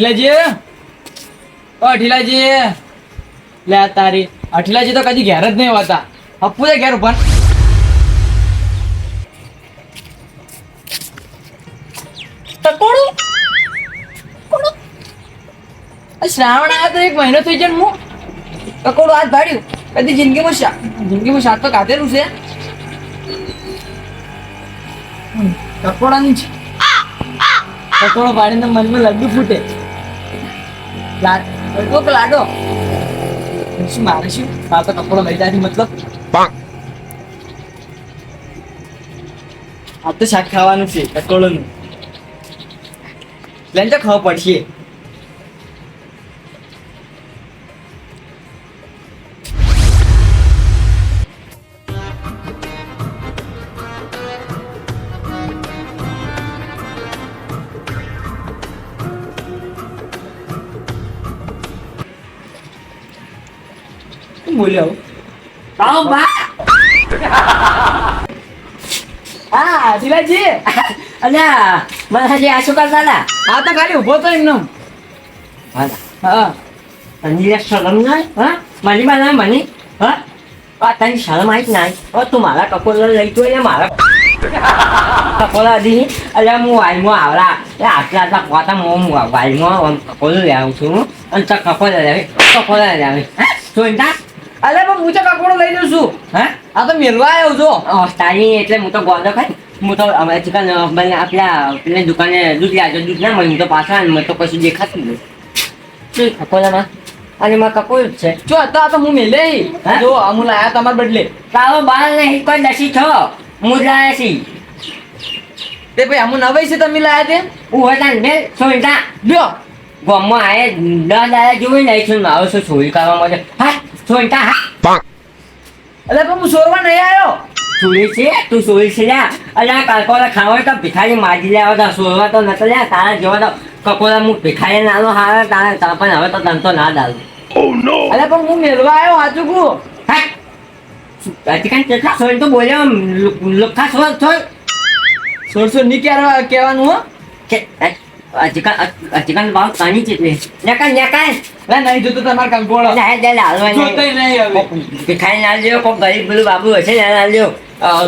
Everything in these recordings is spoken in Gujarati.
અઠીલાજી? ઓ અઠીલાજી. લે આ તારી. અઠીલાજી તો કદી ઘેર જ નહીં હોતા. હપ્પુ છે ઘેર ઉપર. આ શ્રાવણ આવ્યો તો એક મહિનો થઈ જાય હું. ટકોડું હાથ ભાડ્યું? કદી જિંદગીમાં જિંદગીમાં શાક તો કાતેલું છે. ટકોડાની છે ટકોડો પાડીને મનમાં લડ્ડુ ફૂટે. લાડ કે લાડો. શું મારે શું? મારે તો કપડો લઈ જાય મતલબ. આ તો શાક ખાવાનું છે ટકોડોનું લઈને તો ખાવા પડશે. બોલ્યો. હા શિલાજી અલ્યા મને હજી આ શું કરતા હતા? આ તો ખાલી ઊભો તો એમનો. હા. તને શરમ ના હા? મારી બનાવે મને? હા? આ તને શરમ આવી ના ઓ તું મારા કપોલા લઈ તો ને મારા કપોલા દી અલ્યા, હું વાઈમાં આવડા એ આટલા આટલા પોતા હું વાઈમાં કપોલું લઈ આવું છું. અને કપોલા લેવી કપોલા લેવી. હા? જોઈતા અલે પણ હું તો કકોડો લઈ જઉં છું. હે? આ તો મેલવા આવ્યો છો. તારી એટલે હું તો ગોદો ખાઈ. હું તો અમારે ચિકન બને આપણા પેલી દુકાને દૂધ લાવજો દૂધ ના મળ્યું તો પાછા મને તો કશું દેખાતું નહીં. શું અને માં કપોલ છે. જો હતા તો હું મેલે? જો હું લાયા તમારે બદલે. તારો બાર નહીં કોઈ દસી છો? હું લાયા છી. તે ભાઈ અમુ નવાઈ છે તમે લાયા તે? હું હતા બે સોઈટા જો ગોમમાં આયે દસ આયા જોઈ છું મારો શું છોડી કરવા માટે. હા સોઈતા હા? અલે પણ હું સોરવા નહીં આવ્યો ચોરી છે? તું ચોરી છે લ્યા અલ્યા કાલકોલા ખાવા તો ભિખારી માજી લેવા તો સોરવા તો નતો લ્યા તારા જેવા તો કકોલા હું ભિખારી નાનો હારા તારા તા પણ હવે તો તને તો ના દાલ અલે પણ હું મેલવા આવ્યો હાચું કુ હા. આજકાલ કેટલા સોરી તો બોલ્યો લુખા સોર સોર. સોરની ક્યારે કહેવાનું હો. કે આજકાલ આજકાલ ભાવ કાની ચેતવે નેકાલ નેકાલ. લે નહીં જોતો તમારે કંકોળો ના દે લાલવા જોતોય નહીં હવે. ભિખારી ના લ્યો કોક ગરીબ પેલું બાબુ હશે ને ના લ્યો.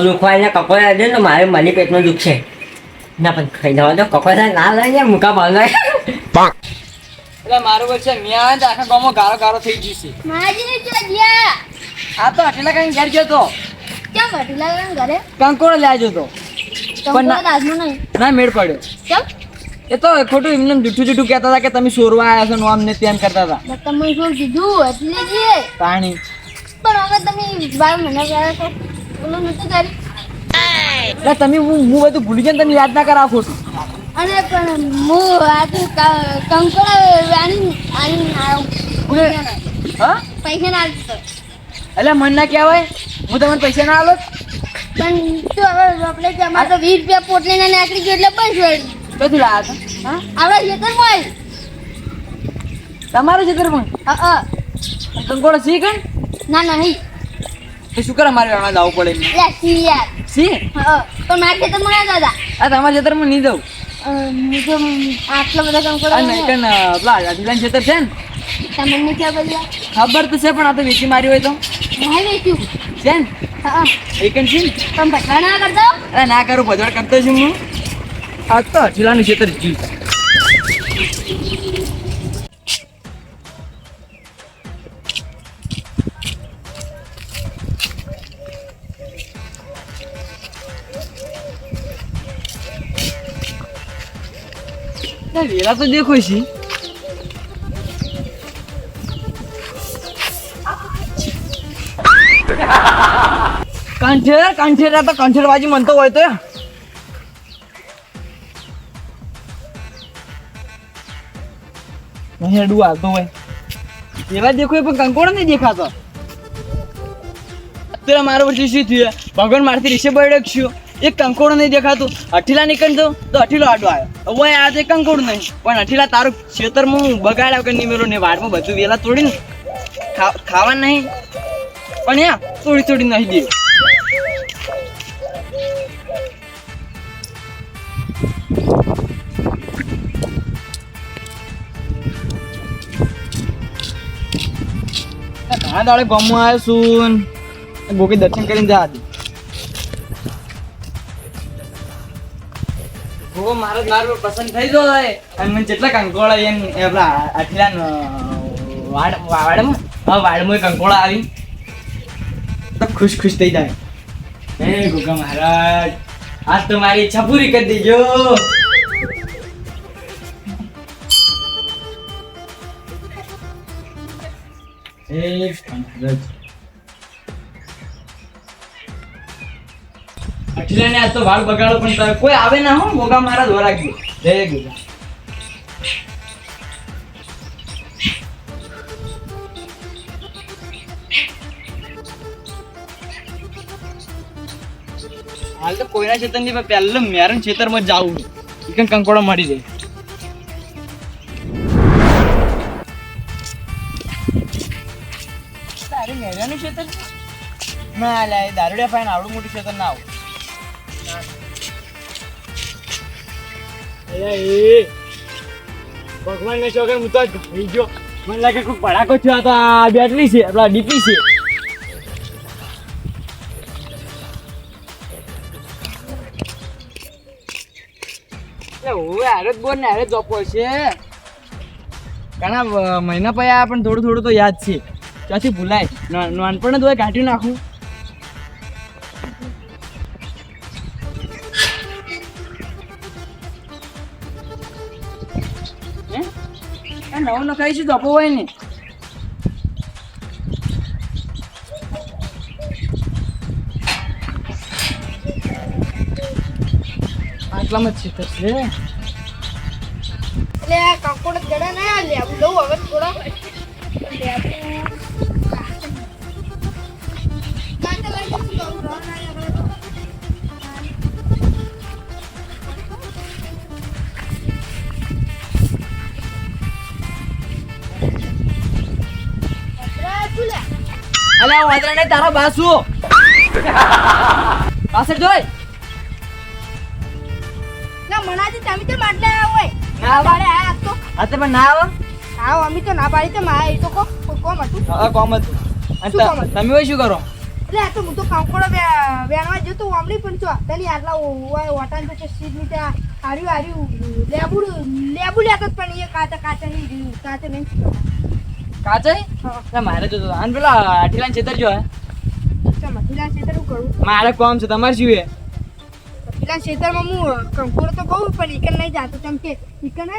લુખવાઈને કકોડા દે ને તો મારે મને પેટમાં દુખ છે. ના પણ ખાઈ જવા દો કકોડા ના લઈને મુકા ભાવ લઈ એટલે મારું વચ્ચે મેં આવે તો આખા ગામો ગારો ગારો થઈ જશે માજી જો જ્યાં? આ તો અટલા કઈ ઘેર ગયો તો. કેમ અટલા કઈ ઘરે? કંકોળો લેજો તો. પણ ના- નહીં. ના મેળ પડ્યો. કેમ? એ તો ખોટું એમને જૂઠું જૂઠું કહેતા હતા કે તમે સોરવા આવ્યા છો નો ને તેમ કરતા હતા. તમે શું કીધું? એટલે જ પાણી પણ હવે તમે બાર મને ગયા છો ઓલું નથી કરી? એટલે તમે હું હું બધું ભૂલી જાય ને તમે યાદ ના કરાવો ખોટું. અને પણ હું આજે ક- કંકોડા વાણી આની આવ્યો હા? પૈસા ના આપતો એટલે મન ના કહેવાય? હું તમને પૈસા ના આલો પણ તો હવે આપણે અમારે તો વીસ રૂપિયા પોટલી ના નાખી ગયો એટલે બસ કથી લાયા હતા હા આપણા ખેતરમાં તમારું છે પણ? હા કંકોળો સી કણ ના નહીં તો શું કરે મારે વેણવા જવું પડે એમને? લે સી યાર સી હા પણ મારા ખેતરમાં ના દાદા? આ તમારા ખેતરમાં નહીં દઉં તો આટલા બધા કંકોડા નહીં કણ પેલા અઢીલાનું ખેતર છે ને? તમને ક્યાં બધા ખબર તો છે પણ આ તો વેચી મારી હોય તો. નહીં વેચ્યું છે ને? હા એકન છે ને? તમે ભટકા ના કરતો અરે ના કરું ભજવાડ કરતો છું હું. આ તો અઢીલાનું ખેતર જી વેલા તો દેખો છે. કંઠેર કંઠેર તો કંઠેરબાજી મનતો હોય તો. નહીં અડું હાલતો હોય. એવા દેખો પણ કંકોડો નહીં દેખાતો. અત્યારે મારો વર્ષે શું થયું? ભગવાન મારથી બળ્યો છું એક કંકોડો નહીં દેખાતું. અઠીલા નીકળતો તો અઠીલો આડો આવ્યો. હવે આ તે કંકોડો નહીં. પણ અઠીલા તારું ખેતરમાં હું બગાડ્યા કે નિમેરો ને વાડમાં બધું વેલા તોડીને ખાવા નહીં. પણ યા તોડી તોડી નહીં દે. ઘણા દાડે ગમો આવ્યો છું ગોકી દર્શન કરીને જા હતી ગોગો મારો મારો પસંદ થઈ ગયો હોય. અને મને જેટલા કંકોળા એમ આપણા આટલા વાડ વાડમાં? હા વાડમાં કંકોળા આવી તો ખુશ ખુશ થઈ જાય. હે ગોગા મહારાજ. આજ તો મારી ઈચ્છા પૂરી કરી દેજો. હે મહારાજ અઠલાને આજ તો વાળ બગાડો પણ તારે કોઈ આવે ના હો મોગા મારા દ્વારા ગયો જય ગોગા હાલ તો કોઈના ચેતનની પહેલા ચેતરમાં જાવું એક કંકોડો મળી જાય તારે મેરાનું ખેતર છે? ના લે દારૂડિયા ફાઈન આવડું મોટું ખેતર ના આવું. ભગવાન ને શોખન હું તો ગઈ ગયો. મને લાગે કોઈ ભડાકો થયો આ તો આ બેટરી છે આપણા ડીપી છે. હારે જ બોલ ને હારે જ જોપો છે. ઘણા મહિના પછી પણ થોડું થોડું તો યાદ છે. ત્યાંથી ભૂલાય. નાનપણ જ હોય કાઢી નાખું. નવું નખાઈ છે ધપો હોય ને. આટલામાં જ છે. એટલે કંકોડો જડા ના લેવું લઉં હવે થોડા લેવું અલે આ વાંદરા ને તારો બાસુ પાછળ જોઈ. ના મનાજી તમે તો માટલે આવો હોય. ના વાળે આ તો. હા તે પણ ના આવો. આવો અમે તો ના પાડી તો મારે એ તો કો કોમ હતું. હા કોમ હતું. અને? તમે હોય શું કરો? એટલે આ તો હું તો કાંકોડો વેણવા જતો આમલી પણ છો તની આટલા ઓય ઓટાન પછી સીટની ત્યાં હાર્યું હાર્યું લેબુ લેબુ લેતો જ પણ એ કાચા કાચા નહીં કાચા નહીં. કાચઈ મારે તો આન પેલા આઠીલાન છેતર જો મારે કોમ છે તમારે શું મથીલા ખેતરમાં હું કંકોડો તો કહું પણ ઈકન નહીં જાતો. કેમ કે ઈકન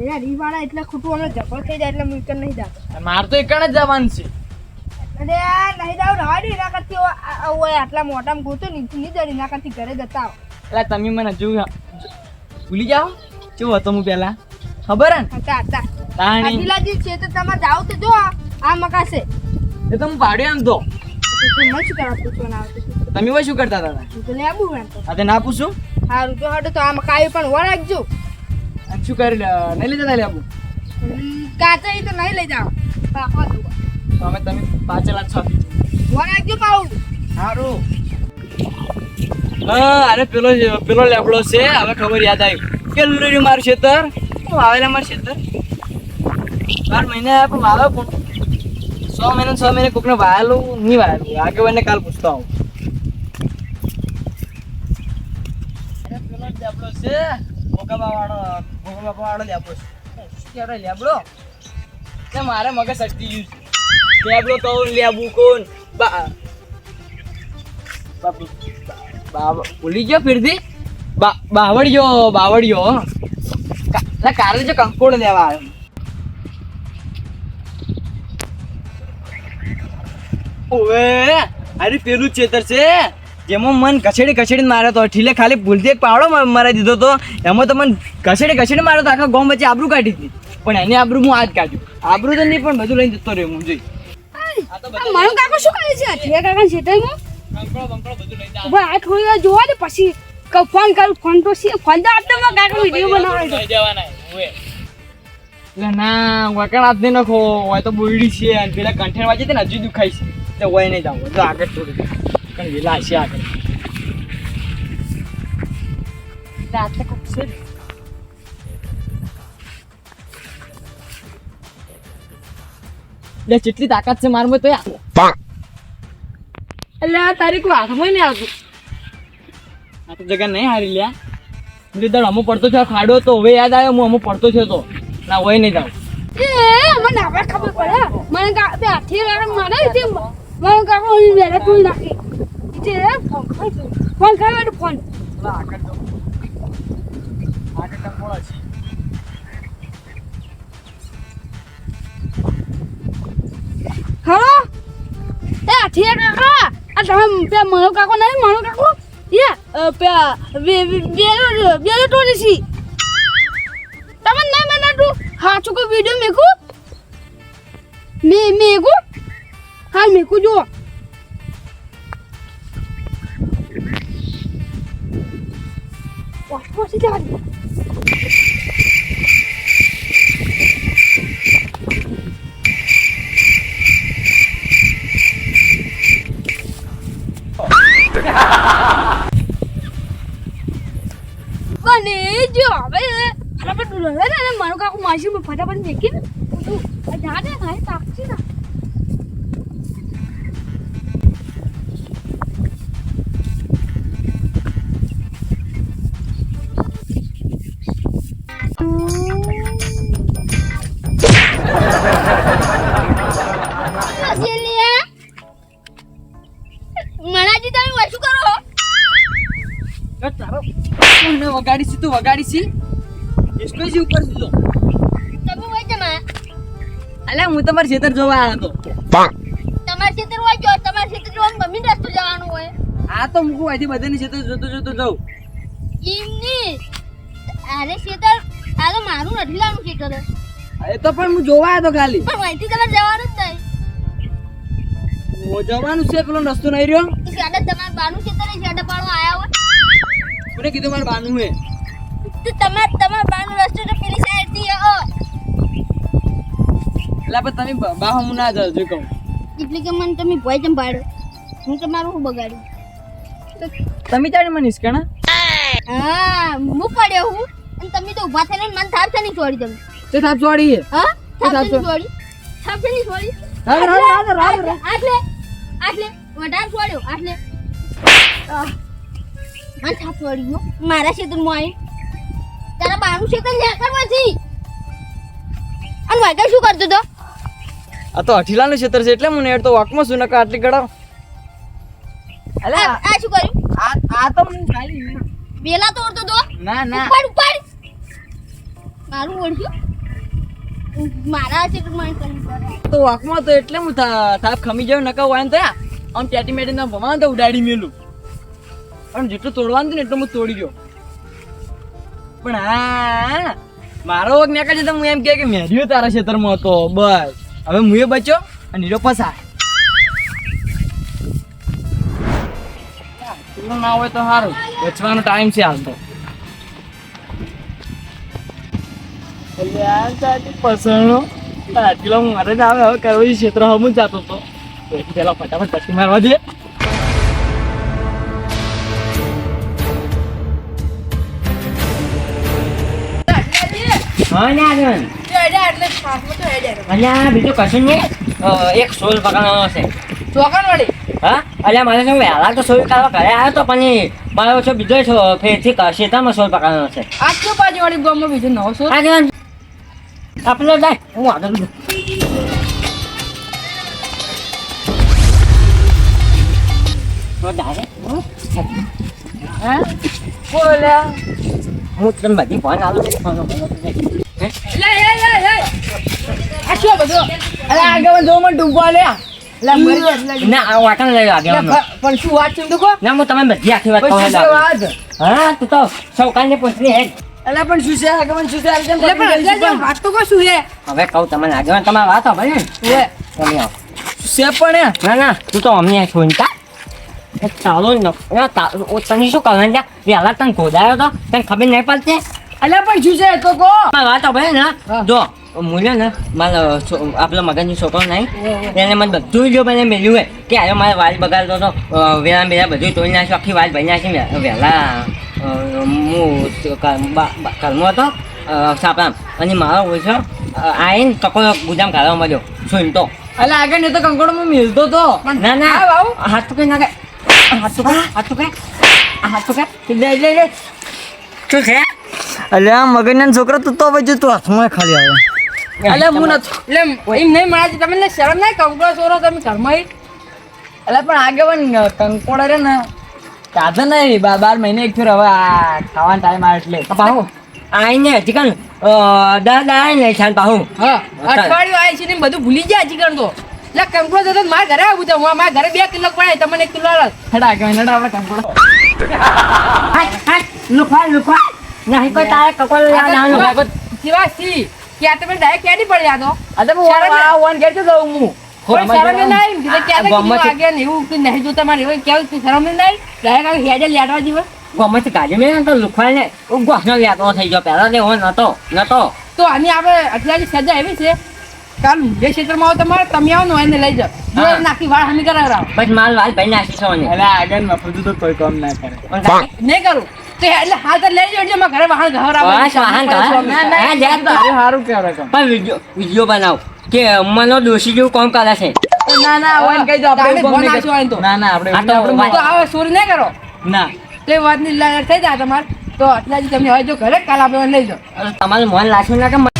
એના રીવાળા એટલે ખોટું હમણાં ઝઘડો થઈ જાય એટલે હું ઈકન નહીં જાતો. મારે તો એકણ જ જવાનું છે. અને આ નહીં જાવ રવા દે એના કરતી ઓય આટલા મોટામાં ગોતો નહીં નહીં જડી એના કરતી ઘરે જતા આવો. એટલે તમે મને હજુ ભૂલી જાઓ? કેવું હતો હું પેલા ખબર હે હતા હતા તાણી. અખિલાજી છે તો તમે જાવ તો જો આ મકાશે. એ તો હું પાડ્યો એમ તો. તો શું કરવા પૂછવાના આવતું તમે હોય શું કરતા હતા? હું તો લેબુ એમ આ તે ના પૂછું? સારું તો હડો તો આ મકાઈ પણ વરાગજો અને શું કરી નહીં લીધા તા લેબુ? કાચા તો નહીં લઈ જાવ પાપા દો તો અમે તમે પાછળ છો વરાગજો પાઉ. સારું અરે પેલો પેલો લેબડો છે હવે ખબર યાદ આવી. કે રહ્યું મારું ખેતર આવેલા મારું ખેતર બાર મહિને પણ વાવે પણ. સો મહિને છ મહિને કોકને વાયેલું નહીં વાયેલું. આગળ કાલ પૂછતો આવું. લેબડો છે ભોગાબા વાળો ભોગાબા વાળો લેબડો છે મારે મગજ સસ્તી ગયું છે. લેબડો કહું લેબુ કોણ? ભૂલી ગયો ફિરથી? બા, બાવળિયો બાવળિયો. કા- લા કાલે જો કંકોડ લેવા આવ્યો. ઓવે અરે પેલું જ ચેતર છે. જેમાં મન ઘસેડી કચેડી માર્યો તો. ઠીલે ખાલી ભૂલથી એક પાવડો મ- દીધો તો. એમાં તો મને ઘસેડી ઘસેડી માર્યો તો. આખા ગામ વચ્ચે આબરું કાઢી હતી. પણ એની આબરું હું આજ કાઢ્યું આબરું તો નહીં પણ બધું લઈને જતો રહ્યો હું જોઈ. આ તો બધું મારું કાકો શું કરે છે? ઠીલે કાકા જાય. ઊભા આ થોડી વાર જોવા દે પછી ક- ફોન કરું ફોન તો છે. ફોન તો આપતો મારા કાકા વીડિયો બનાવે ના વકણ હાથ નહીં નખો હોય તો બોલડી છે. અને પેલા કંઠેણ વાંચી હતી ને હજુ દુખાય છે. તે હોય નહીં જાવ તો આગળ થોડું કારણ વેલા છે આગળ. એટલે આટલે કોક છે જ. લે કેટલી તાકાત છે મારમાં તો યાર એટલે આ તારી કોઈ હાથમાં નહીં આવતું. આ તો જગ્યા નહીં હારી લ્યા. લીધા અમુક પડતો છે ખાડો તો હવે યાદ આવ્યો હું અમુક પડતો છે તો. ના હોય નહીં જાવ એ મને હવે ખબર પડે. મને કા બે હાથી મને તે મને કા કોઈ વેરે તું નાખી તે ફોન ફોન ખાઈ ફોન હલો એ હાથી કાકા આ તમે પે મણો કાકો નહીં મણો કાકો એ પે બે બે બે ટોરી છી તમે નહીં મને તું હા ચુકો વિડિયો મેકુ મે મેકુ હા મેકુ જો વાહ વાહ સીધા અને જો, હવે ફટાફટ મારું કાકુ માસી ફટાફટ મેકી ને મને વગાડી તું વગાડી છે એસ્ટો. ઉપર સીધો તમે હોય જમા અલ્યા હું તમાર ખેતર જોવા આવ્યો હતો તમાર ખેતર હોય જો તમારે ખેતર જોવાનું મમ્મી રસ્તો જવાનું હોય. આ તો મૂકું અહીંથી બધાની ખેતર જોતો જોતો જાઉં. એમની અરે ખેતર આ તો મારું નથી લાવવાનું ખેતર એ તો પણ હું જોવા આવ્યો ખાલી. પણ અહીંથી તમારે જવાનું જ નહીં. હું જવાનું છે પેલો રસ્તો નહીં રહ્યો. તમારે બાનું ખેતર શાડા પાડવા આયા હોય. કોને કીધું મારે બાનું હે તો તમારે તમાર બાનું રસ્તો તો પેલી સાઈડથી આવો એટલે પણ તમે બ- હું ના જાઉં કહું? એટલે કે મને તમે ભોય જમ પાડો? હું તમારું હું બગાડ્યું તમે જાણે મને હિસકાણા હા? હું પડ્યો હું. અને તમે તો ઊભા થઈને મને થાપ છે નહીં છોડી દઉં તે થાપ છોડી હે? હા? થાપ છે છોડી. થાપ છે નહીં છોડી રામ રામ રામ રામ રામ આટલે આટલે વધારે છોડ્યો આટલે. આહ. મને થાપ છોડી ગયો મારા ક્ષેત્રમાં આવી તારા બાનું ક્ષેત્ર ન્યાકરમાંથી અને વાગા શું કરતો તો? આ તો અઠીલાનું ક્ષેત્ર છે એટલે હું નેડ તો વાકમાં છું નકા આટલી ગળાવ અલે આ આ શું કર્યું? આ આ તો હું ખાલી વેલા તોડતો તો? ના ના. ઉપાડ ઉપાડ. મારું ઓળખ્યું? મારા ક્ષેત્રમાં આવી કરી તો વાકમાં તો એટલે હું થાપ ખમી જાવ નકા હોય ને તો આમ ટેટી મેટી ના ભમાન તો ઉડાડી મેલું. પણ જેટલું તોડવાનું ને એટલું હું તોડી ગયો. પણ હા, મારો વગ નેકા છે તો હું એમ કે મેર્યો તારા ક્ષેત્રમાં હતો, બસ. હવે હું એ બચ્યો અને નીરો ફસા ના હોય તો સારું બચવાનો ટાઈમ છે હાલ તો. પસણો આટલો મારે જ આવે, હવે કરવું ક્ષેત્ર, હમું જતો હતો. પેલા ફટાફટ પછી મારવા દે. અલ્યા બીજું કશું નહીં. એક સોલ પકડવાનો છે. હા? અલ્યા મારે શું વહેલા તો સોલ કાઢવા ઘરે આવ્યો તો પણ મારો છો બીજો છો ફેરથી શેતામાં સોલ પકડવાનો છે. આજનો બાજુવાળી ગામમાં બીજો નવો આગળ આપણે જાય. હું આગળ? હે? બોલ્યા હું તને બધી ફોન આલું છું. ફોન આલું છું. હે? આ શું બધું? અરે આગળ જો મને ડૂબવા લે. લા મરી જા ના આ વાટણ લઈ આગળ પણ શું વાત છે એમ તો ના હું તમે બધી આખી વાત કહું વાત? હા તું તો સૌકાને પૂછની હેડ. અલા પણ શું છે? આગળ શું છે? આગળ એટલે પણ અંદાજે વાત તો કહું શું છે હવે કહું તમને આગળ તમારે વાત হবে ને? છે ના ના તું તો અમને એ ચાલો ન. ના, તા- ઓ તને શું કરવાનું વહેલા તને ગોદાયો તો. તને ખબર નહીં પડતી? અલા પણ શું છે? તો મારી વાત હવે ને. જો મૂલ્ય ને મારા આપણો મગનની છોકરો નહીં તેને મને બધું જો મને મેળ્યું હોય. કે આયો મારે વાલ બગાડતો હતો વેલા બેલા બધું તોડી નાખ્યું આખી વાલ ભરી નાખી વહેલા હું કર્મો હતો સાપરામ. અને મારો ઓછો આવીને કકો ગુદામ કાઢવા મળ્યો સુનતો એટલે આગળ નહીં તો કંકોડો માં મિલતો તો. ના ના. હાથ તો કઈ ના કઈ હાથ તો હાથ તો કઈ શું છે? અલે આ મગનના છોકરો તું તો હવે તું હાથમાં ખાલી આવે. અલે હું નથી એટલે એમ નહીં મળે છે તમે એટલે શરમ નહીં કંકોડા છોરો તમે ઘરમાં? અલે પણ આગેવાન કંકોડા રે ને કાઢે નહીં બાર બાર મહિને એક ફેર હવે આ ખાવાનો ટાઈમ આવે એટલે. પાહુ. આઈને હજી કાન દા દા ને છાન પાહુ. હા અઠવાડિયું આવી છે ને બધું ભૂલી જાય હજી તો. એટલે કંકોડો જતો મારા ઘરે આવું તો હું મારા ઘરે બે કિલો પડાય તમને એક કિલો. હેડા આગેવાન હેડા કંકોડો. હાય હાય લુખવા લુખવા નહીં કોઈ તારે કકોલ લાવવાનો શિવા સી કે તમે ડાયરેક્ટ ક્યાંથી પડી જાતો અલે હું શરમ આ વન ઘેર જતો હું. કોઈ શરમ નહીં ક્યાં ગામમાંથી- આગે ને એવું કે નહીં જોતા મારે એવું કેવું કે શરમ નહીં? ડાયરેક્ટ હેડે લેટવા જીવન ગમે ગાડી મેં તો લુખવા ને. ગોસનો વ્યાપો થઈ ગયો પહેલા તે હોય નતો નતો. તો આની આપણે અત્યારે સજા એવી છે? કાલ જે ક્ષેત્રમાં આવો તમારે તમે આવો ને એને લઈ જાઓ જો નાખી વાળ હમી કરાવરાવો બસ માલ વાલ ભાઈ નાખી છો ને અલા આગળ મફતું તો કોઈ કામ ના કરે. નહીં કરું. તો એટલે હાલ તો લઈ એટલે મારા ઘરે વાહન ઘર બસ, વાહન ઘર. ના ના હા, તો. સારું કહેવાય કામ. પણ વીડિયો વિડિયો બનાવ. કે મનો દોષી જેવું કામ કરે છે. ના ના વન કહી દો આપણે ફોન નહીં આવશે વાંધો. ના ના આપણે તો તો હવે ચોરી નહીં કરો. ના. તે વાતની લાયક થઈ જાય તમારે. તો અઠવાડિયે તમે હવે જો ઘરે કાલ આપણે લઈ જાઓ. તમારે તમારું મન લાગ્યું ના કે